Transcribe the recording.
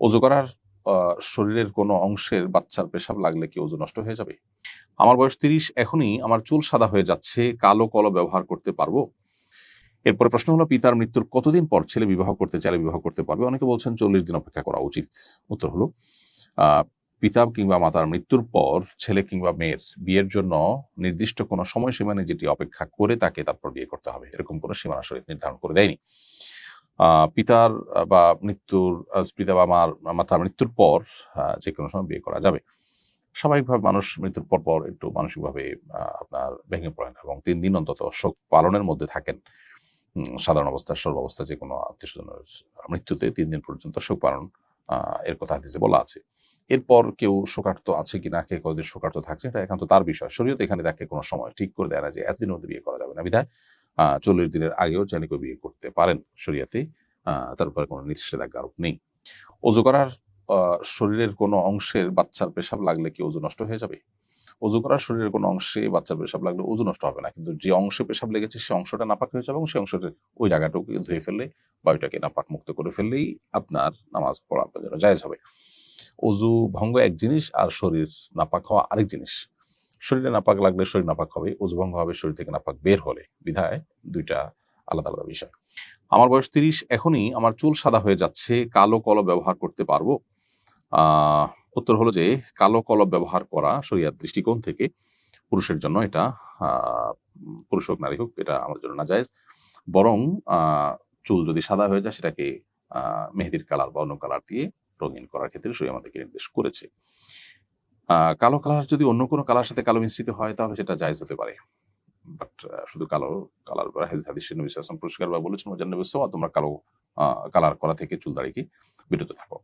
অজু করার শরীরের কোনো অংশের বাচ্চার পেশাব লাগলে কি অজু নষ্ট হয়ে যাবে? আমার বয়স তিরিশ, এখনই আমার চুল সাদা হয়ে যাচ্ছে, কালো কলো ব্যবহার করতে পারব। এরপরে প্রশ্ন হলো, পিতার মৃত্যুর কতদিন পর ছেলে বিবাহ করতে চাইলে বিবাহ করতে পারবে? অনেকে বলছেন চল্লিশ দিন অপেক্ষা করা উচিত। উত্তর হলো পিতা কিংবা মাতার মৃত্যুর পর ছেলে কিংবা মেয়ের বিয়ের জন্য নির্দিষ্ট কোনো সময়সীমা নেই যেটি অপেক্ষা করে তাকে তারপর বিয়ে করতে হবে। এরকম কোনো সীমানা শরীর নির্ধারণ করে দেয়নি। পিতার বা মৃত্যুর পিতা বা মার, মাতার মৃত্যুর পর যে কোনো সময় বিয়ে করা যাবে। স্বাভাবিকভাবে মানুষ মৃত্যুর পর পর একটু মানসিকভাবে আপনার ভেঙে পড়েন এবং তিন দিন অন্তত শোক পালনের মধ্যে থাকেন। সাধারণ অবস্থা, সর্বাবস্থা যে কোনো আত্মীয় স্বজনের মৃত্যুতে তিন দিন পর্যন্ত শোক পালন এর কথা হাদিসে বলা আছে। এরপর কেউ শোকার্ত আছে কি না কে কতদিন শোকার্ত থাকছে, এটা একান্ত তার বিষয়। শরীয়ত এখানে তাকে কোনো সময় ঠিক করে দেয় না যে এতদিনের মধ্যে বিয়ে করা যাবে না। বিধায় চল্লিশ দিনের আগেও চাইলে কেউ বিয়ে করতে পারেন শরীয়তে। আহ তার উপরে কোনো নিষেধাজ্ঞা আরোপ নেই। অজু করার শরীরের কোনো অংশের বাচ্চার পেশাব লাগলে কি অজু নষ্ট হয়ে যাবে? অজু করার শরীরের কোনো অংশে বাচ্চার পেশাব লাগলে অজু নষ্ট হবে না। কিন্তু যে অংশে পেশাব লেগেছে সে অংশটা নাপাক হয়ে যাবে এবং সেই অংশটা ওই জায়গাটুকু ধুয়ে ফেললে বা ওইটাকে নাপাক মুক্ত করে ফেললেই আপনার নামাজ পড়া আপনার জায়েজ হবে। অজু ভঙ্গ এক জিনিস আর শরীর নাপাক হওয়া আরেক জিনিস। শরীরে নাপাক লাগলে শরীর নাপাক হবে অজু ভঙ্গ হবে, শরীর থেকে নাপাক বের হলে। বিধায় দুইটা আলাদা আলাদা বিষয়। আমার বয়স তিরিশ, এখনই আমার চুল সাদা হয়ে যাচ্ছে, কালো কলম ব্যবহার করতে পারব। উত্তর হলো যে কালো কলম ব্যবহার করা শরিয়ার দৃষ্টিকোণ থেকে পুরুষের জন্য এটা পুরুষ হোক, নারী হোক, এটা আমার জন্য না জায়েজ বরং চুল যদি সাদা হয়ে যায়, সেটাকে মেহেদির কালার বা অন্য কালার দিয়ে রঙিন করার ক্ষেত্রে সই আমাদেরকে নির্দেশ করেছে। কালো কালার যদি অন্য কোনো কালার সাথে কালো মিশ্রিত হয়, তাহলে সেটা জায়েজ হতে পারে। বাট শুধু কালো, কালার হেলথ হাদিস নবী পুরস্কার বা বলেছেন ওয়াজান নবী তোমরা কালো কালার করা থেকে চুল দাঁড়িয়ে বিরত থাকো।